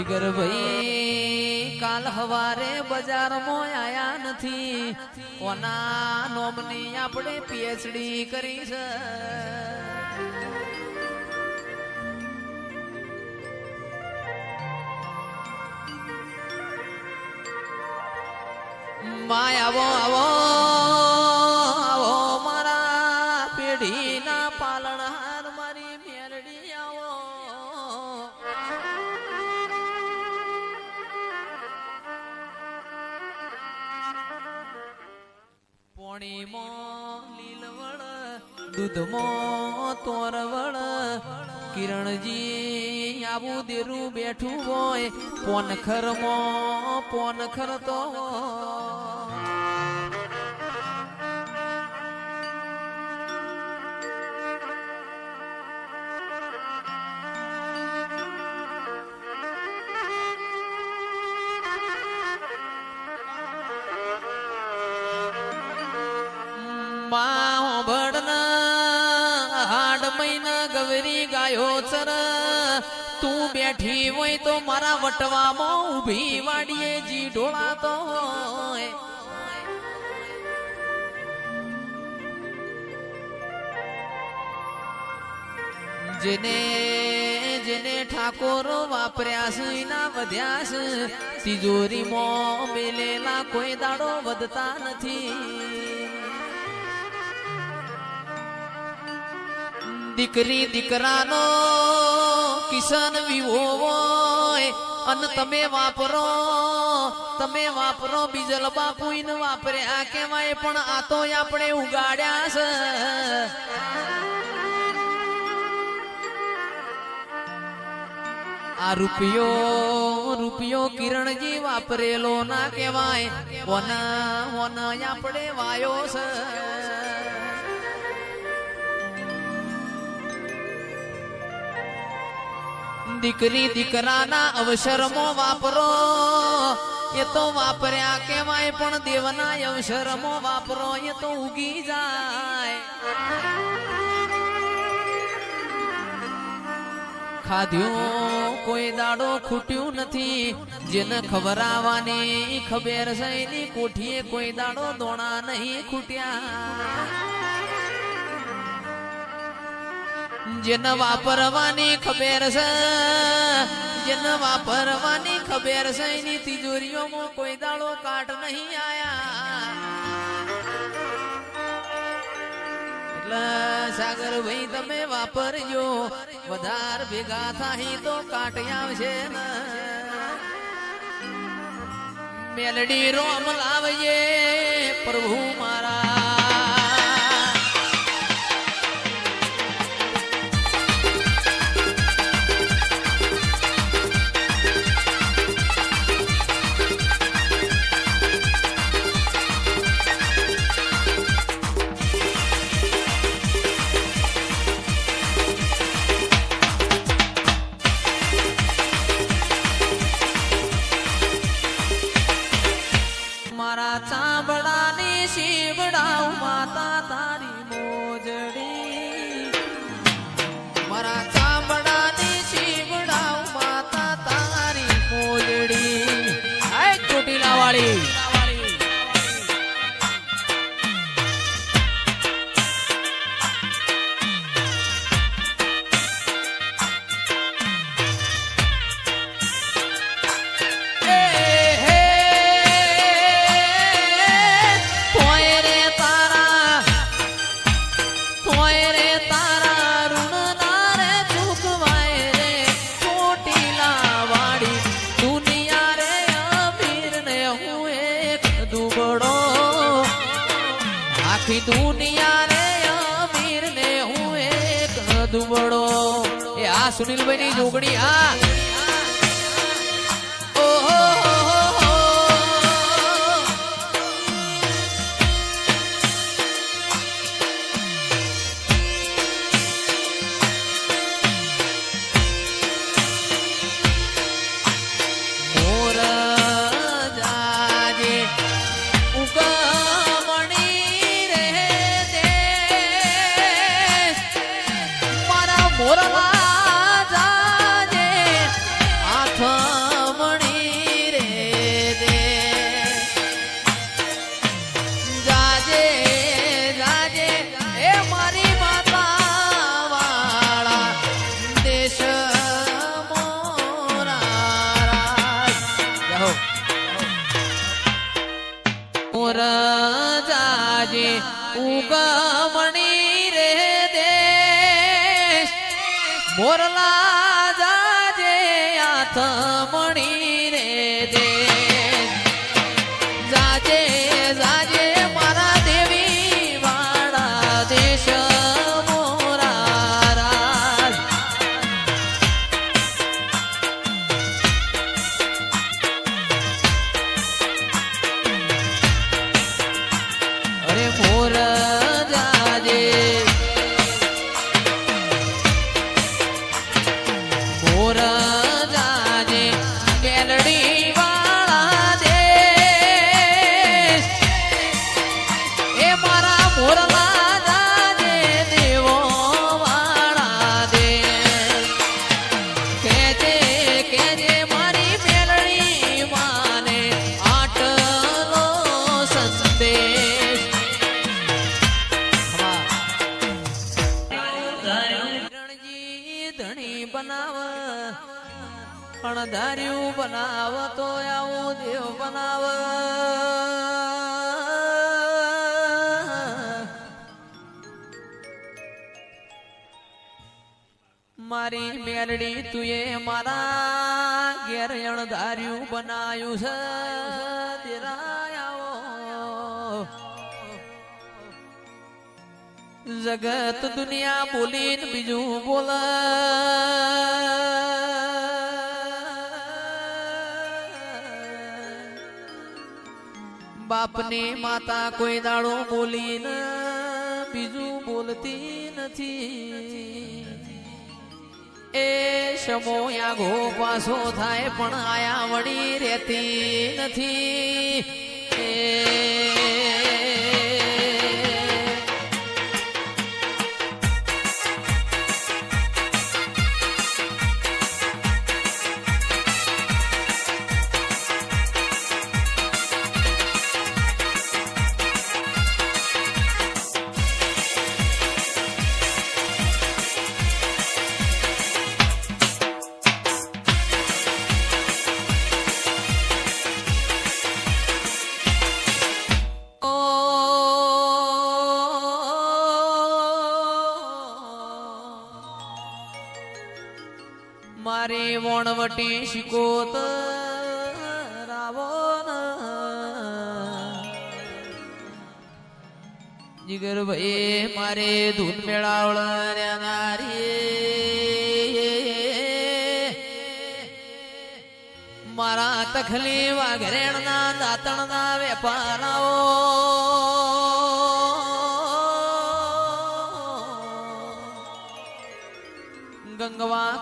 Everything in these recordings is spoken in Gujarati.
જીગર ભાઈ, કાલ હવારે બજારમાં આયા નથી. ઓના નોમની આપણે પીએચડી કરી છે. માય આવો આવો. પોણીમાં લીલવળ દૂધમાં તોરવળ કિરણજી આવું દેરું બેઠું હોય પોનખરમાં પોનખર તો માં બેઠી હોય તો મારા વટવામાં ઊભી વાડીએ જી ઢોળાતો હોય. જેને જેને ઠાકોરો વાપર્યા એના વધ્યા છે. તિજોરીમાં મેલેલા કોઈ દાડો વધતા નથી. દીકરી દીકરાનો કિશન વિવો અન તમે વાપરો તમે વાપરો બીજલ બાપુ ઈને વાપરે આ કહેવાય, પણ આ તો આપણે ઉગાડ્યા છે. આ રૂપિયો રૂપિયો કિરણજી વાપરેલો ના કહેવાય. ઓના ઓના આપણે વાયો છે. દીકરી દીકરાના અવસરમાં વાપરો. એ તો વાપર્યા કેવાય પણ દેવના અવસરમાં વાપરો, એ તો ઉગી જાય. ખાધ્યું, કોઈ દાડો ખૂટ્યું નથી. જેને ખવરાવાની ખબેર છે કોઠીએ કોઈ દાડો દોણા નહીં ખૂટ્યા. જેને વાપરવાની ખબર છે, જેન વાપરવાની ખબર છે, એની તિજોરીઓમાં કોઈ દાળો કાટ નહીં આયા. સાગર ભાઈ તમે વાપરજો. વધાર ભેગા થાય તો કાટ આવશે મેલડી રોમ લાવજે, પ્રભુ મારા સુનિલભાઈ ની જોગણી આ મોરલા જાજે આથમણી મણી રે દેશ અણધાર્યું બનાવ તો આવું દેવ બનાવ. મારી મેરડી તુએ મારા ઘેર ધાર્યું બનાયું છે. તેરાયાઓ જગત દુનિયા બોલીને બીજું બોલ. બાપની માતા કોઈ દાડો બોલીને બીજું બોલતી નથી. એ સમો યાગો પાછો થાય પણ આયા વળી રહેતી નથી. शिकोत रावण. जिगरभये मारे धून मिळावळण्या नारी मारा तखली वाघरेणना दातणना व्यापाराओ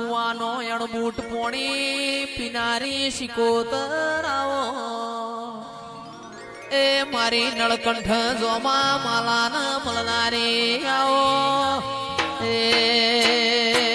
કુવાનો અણબૂટ પોણી પિનારી શિકોતરાવો એ મારી નળકંઠ જોમાં માલાન મલનારી આવો. એ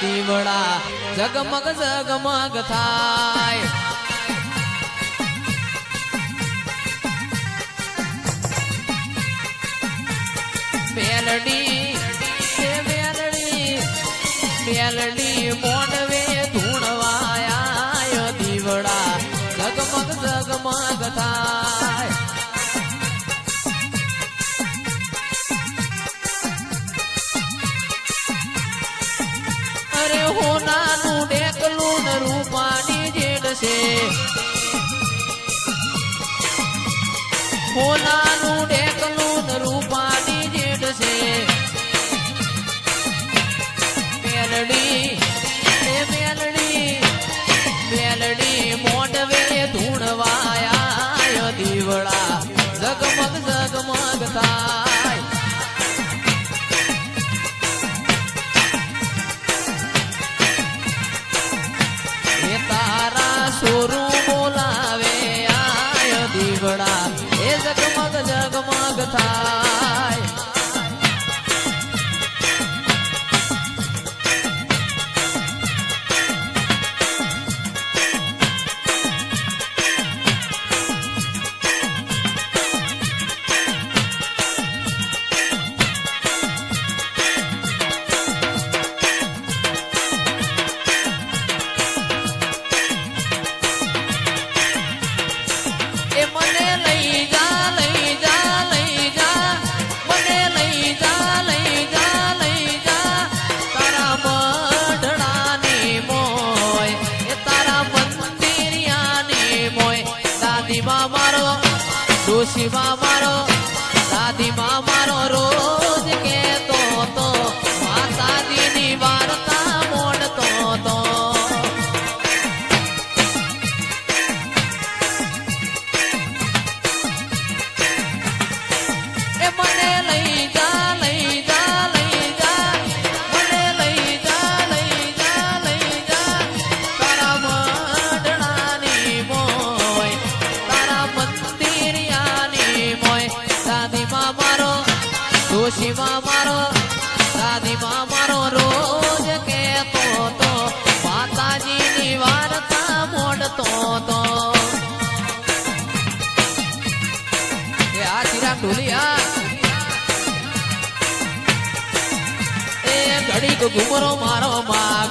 દીવડા જગમગ જગમગ થાય. મેલડી મેલડી મેલડી મોડવે ધૂણવાયા દીવડા જગમગ જગમગ થાય. રે હોનાનું ડેકલું ને રૂપાની જેડશે હોનાનું ડેકલું રૂપ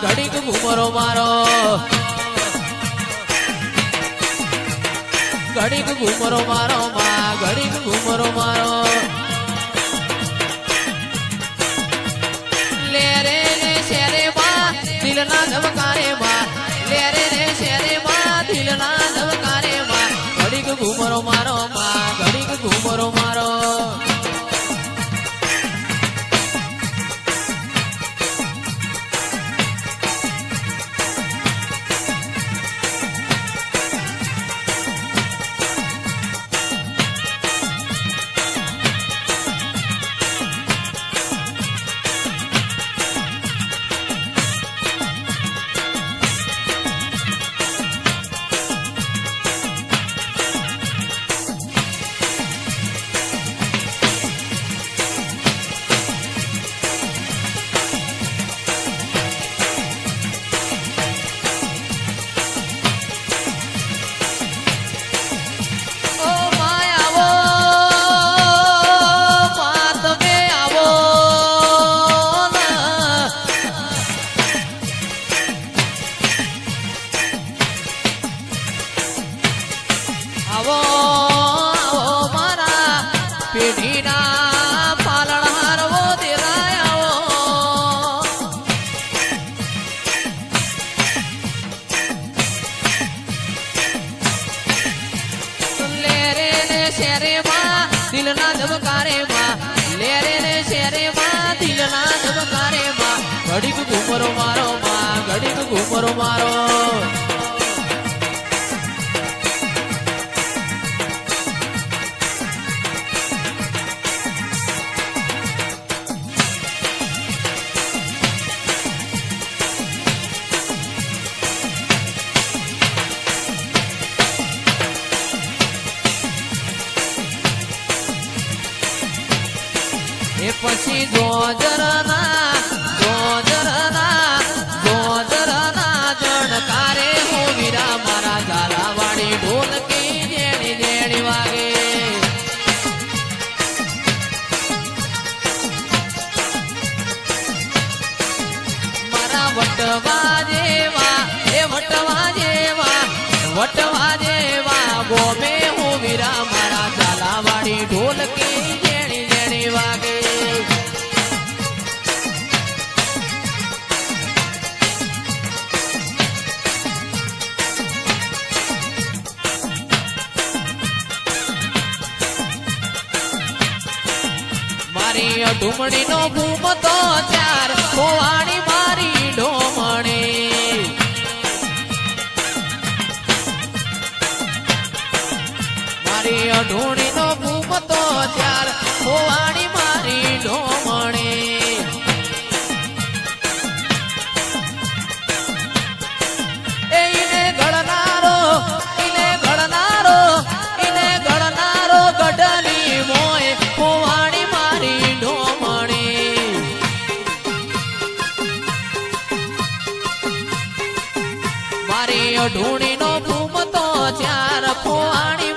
ઘડીક ઘૂમરો મારો. ઘડીક ઘૂમરો મારો માં, ઘડીક ઘૂમરો મારો. લે રે શેરે માં, દિલના ધબકારે માં. લે રે રે શેરે માં, દિલના ધબકારે માં. ઘડીક ઘૂમરો મારો ઘુમરો મારો માં ઘડીક ઘૂમરો મારો. પછી જોજરના જોજરના ઢુમણી નો ભૂમ તો ચાર ખોવાણી મારી ડોમણી. મારી અઢોણી નો ભૂમ તો ચાર અઢૂણી નો ભૂમ તો ચાર ખોવાણી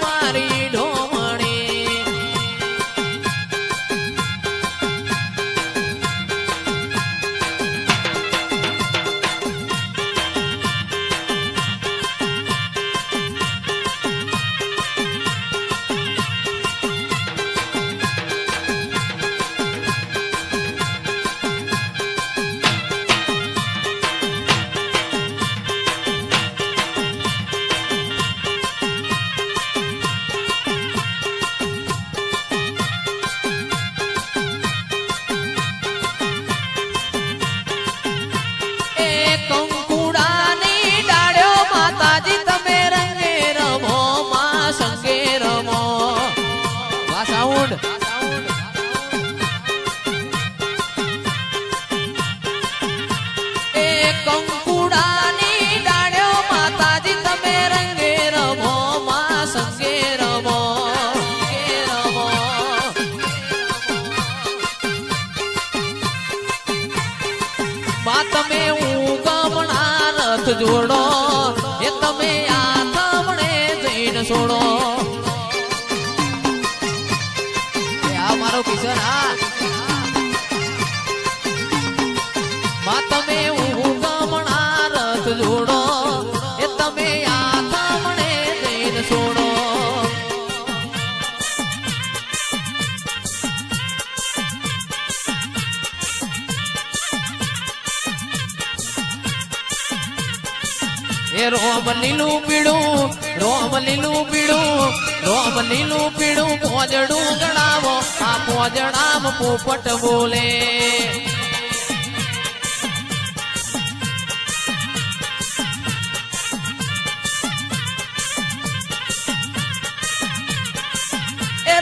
લીલું પીળું, રોમ લીલું પીળું, રોમ લીલું પીળું પોજડું ગણાવો, આ પોજડામ પોપટ બોલે.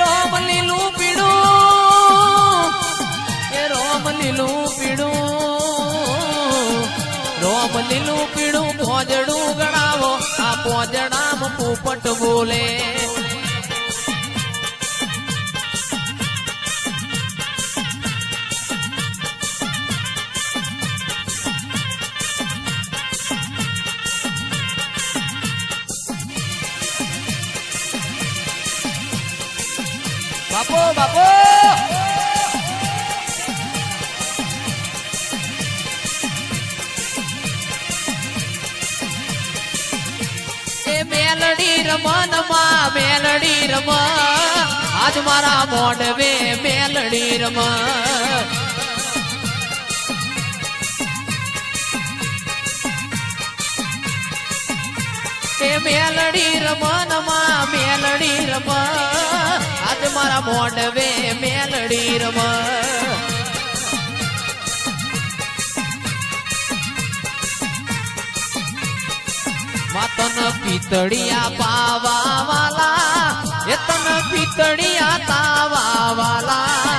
રોમ રોમ લીલું પીળું, રોમ લીલું પીળું પોજડું ગણાવો. પોપટ મેલડી રમનમાં મેલડી રમ. આજ મારા મોઢવે મેલડી રમ. મેલડી રમનમાં મેલડી રમ. આજ મારા મોઢવે મેલડી રમ. તન પિતળિયા પાવા વાલા એ તન પિતળિયા તાવા વાલા